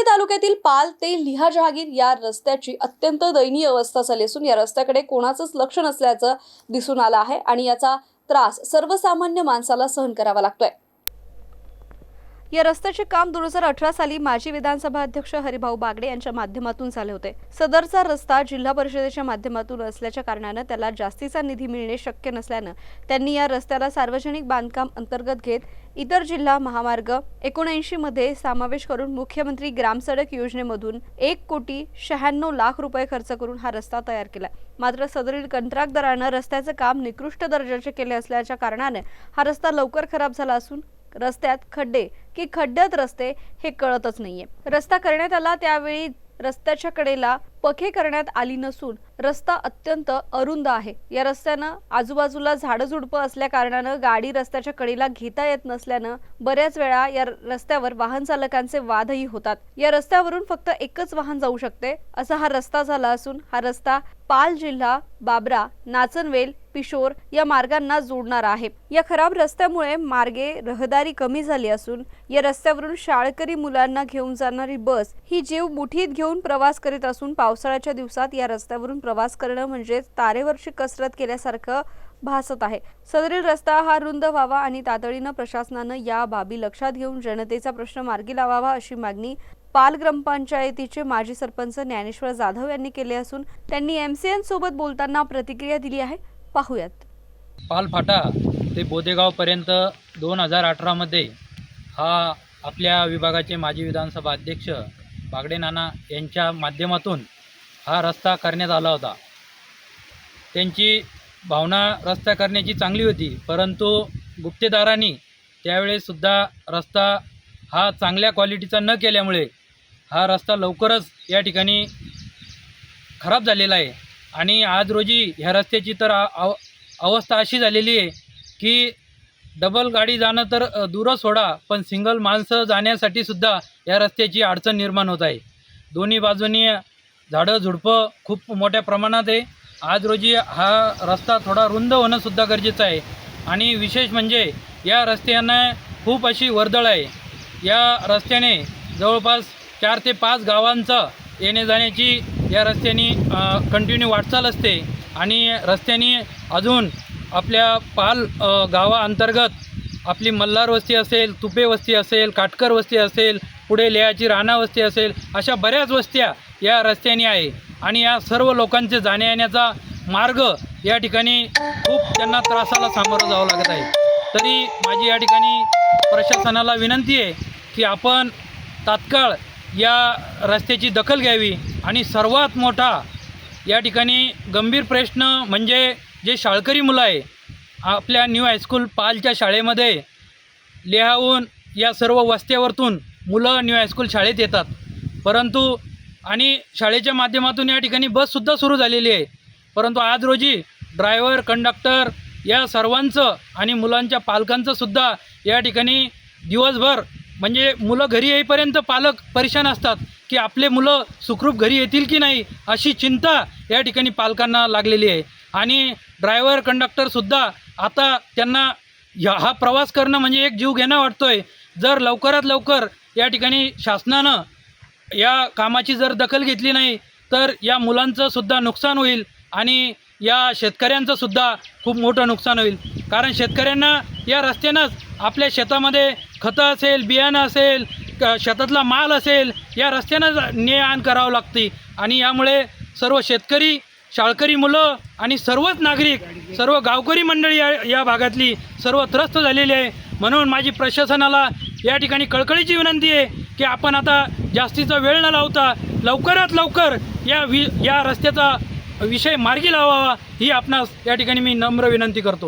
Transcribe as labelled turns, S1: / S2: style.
S1: परभणी तालुक्यातील पाल ते लिहा जहागीर या रस्त्याची अत्यंत दयनीय अवस्था झाली असून या रस्त्याकडे कोणाचंच लक्ष नसल्याचं दिसून आलं आहे आणि याचा त्रास सर्वसामान्य माणसाला सहन करावा लागतोय. या रस्त्याचे काम दोन हजार अठरा साली माजी विधानसभा अध्यक्ष हरिभाऊ बागडे यांच्या माध्यमातून झाले होते. सदरचा रस्ता जिल्हा परिषदेच्या माध्यमातून असल्याच्या कारणानं त्याला जास्तीचा निधी मिळणे शक्य नसल्यानं त्यांनी या रस्त्याला सार्वजनिक बांधकाम अंतर्गत घेत इतर जिल्हा महामार्ग एकोणऐंशी मध्ये समावेश करून मुख्यमंत्री ग्रामसडक योजनेमधून एक कोटी शहाण्णव लाख रुपये खर्च करून हा रस्ता तयार केला. मात्र सदरील कंत्राटदारानं रस्त्याचं काम निकृष्ट दर्जाचे केले असल्याच्या कारणाने हा रस्ता लवकर खराब झाला असून रस्त्यात खड्डे की खड्ड्यात रस्ते हे कळतच नाहीये. रस्ता करण्यात आला त्यावेळी रस्त्याच्या कडेला पखे करण्यात आली नसून रस्ता अत्यंत अरुंद आहे. या रस्त्यानं आजूबाजूला झाडं झुडपं असल्या कारणानं गाडी रस्त्याच्या कडेला घेता येत नसल्यानं बऱ्याच वेळा या रस्त्यावर वाहन चालकांचे वादही होतात. या रस्त्यावरून फक्त एकच वाहन जाऊ शकते असा हा रस्ता झाला असून हा रस्ता पाल जिल्हा बाबरा नाचनवेल पिशोर या मार्गांना जोडणार आहे. या खराब रस्त्यामुळे मार्गे रहदारी कमी झाली असून या रस्त्यावरून शाळकरी मुलांना घेऊन जाणारी बस ही जीव मुठीत घेऊन प्रवास करीत असून पावसाळ्याच्या दिवसात या रस्त्यावरून प्रवास करणं म्हणजे तारेवरची कसरत केल्यासारखं भासत आहे. सदरील रस्ता हा रुंद व्हावा आणि तातडीनं प्रशासनानं या बाबी लक्षात घेऊन जनतेचा प्रश्न मार्गी लावावा अशी मागणी पाल ग्रामपंचायतीचे माजी सरपंच ज्ञानेश्वर जाधव यांनी केले असून त्यांनी एमसीएन सोबत बोलताना प्रतिक्रिया दिली आहे. पाहूयात.
S2: पाल फाटा ते बोदेगावपर्यंत दोन हजार अठरामध्ये हा आपल्या विभागाचे माजी विधानसभा अध्यक्ष बागडे नाना यांच्या माध्यमातून हा रस्ता करण्यात आला होता. त्यांची भावना रस्ता करण्याची चांगली होती परंतु गुप्तेदारांनी त्यावेळेसुद्धा रस्ता हा चांगल्या क्वालिटीचा न केल्यामुळे हा रस्ता लवकरच या ठिकाणी खराब झालेला आहे. आणि आज रोजी ह्या रस्त्याची तर अव अवस्था अशी झालेली आहे की डबल गाडी जाणं तर दूरच सोडा पण सिंगल माणसं जाण्यासाठी सुद्धा या रस्त्याची अडचण निर्माण होत आहे. दोन्ही बाजूनी झाडं झुडपं खूप मोठ्या प्रमाणात आहे. आज रोजी हा रस्ता थोडा रुंद होणंसुद्धा गरजेचं आहे. आणि विशेष म्हणजे या रस्त्यानं खूप अशी वर्दळ आहे. या रस्त्याने जवळपास चार ते पाच गावांचं येणे जाण्याची या रस्त्याने कंटिन्यू वाटचाल असते. आणि रस्त्याने अजून आपल्या पाल गावाअंतर्गत आपली मल्हार वस्ती असेल तुपे वस्ती असेल काटकर वस्ती असेल पुढे लेहाची राणा वस्ती असेल अशा बऱ्याच वस्त्या या रस्त्याने आहे. आणि या सर्व लोकांचे जाण्या येण्याचा मार्ग या ठिकाणी खूप त्यांना त्रासाला सामोरं जावं लागत आहे. तरी माझी या ठिकाणी प्रशासनाला विनंती आहे की आपण तात्काळ या रस्त्याची दखल घ्यावी आणि सर्वात मोठा या ठिकाणी गंभीर प्रश्न म्हणजे जे शाळकरी मुलं आहे आपल्या न्यू हायस्कूल पालच्या शाळेमध्ये लिहाऊन या सर्व वस्त्यावरतून मुलं न्यू हायस्कूल शाळेत येतात. परंतु आणि शाळेच्या माध्यमातून या ठिकाणी बससुद्धा सुरू झालेली आहे. परंतु आज रोजी ड्रायव्हर कंडक्टर या सर्वांचं आणि मुलांच्या पालकांचं सुद्धा या ठिकाणी दिवसभर म्हणजे मुलं घरी येईपर्यंत पालक परेशान असतात की आपले मुलं सुखरूप घरी येतील की नाही अशी चिंता या ठिकाणी पालकांना लागलेली आहे. आणि ड्रायव्हर कंडक्टरसुद्धा आता त्यांना ह्या हा प्रवास करणं म्हणजे एक जीव घेणं वाटतो आहे जर लवकरात लवकर या ठिकाणी शासनानं या कामाची जर दखल घेतली नाही तर या मुलांचं सुद्धा नुकसान होईल आणि या शेतकऱ्यांचं सुद्धा खूप मोठं नुकसान होईल. कारण शेतकऱ्यांना या रस्त्यानंच आपल्या शेतामध्ये खतं असेल बियाणं असेल शेतातला माल असेल या रस्त्यानंच ने आण करावं लागते. आणि यामुळे सर्व शेतकरी शाळकरी मुलं आणि सर्वच नागरिक सर्व गावकरी मंडळी या या भागातली सर्व त्रस्त झालेली आहे. म्हणून माझी प्रशासनाला या ठिकाणी कळकळीची विनंती आहे की आपण आता जास्तीचा वेळ न लावता लवकरात लवकर या वि या रस्त्याचा विषय मार्गी लावावा ही आपणास या ठिकाणी मी नम्र विनंती करतो.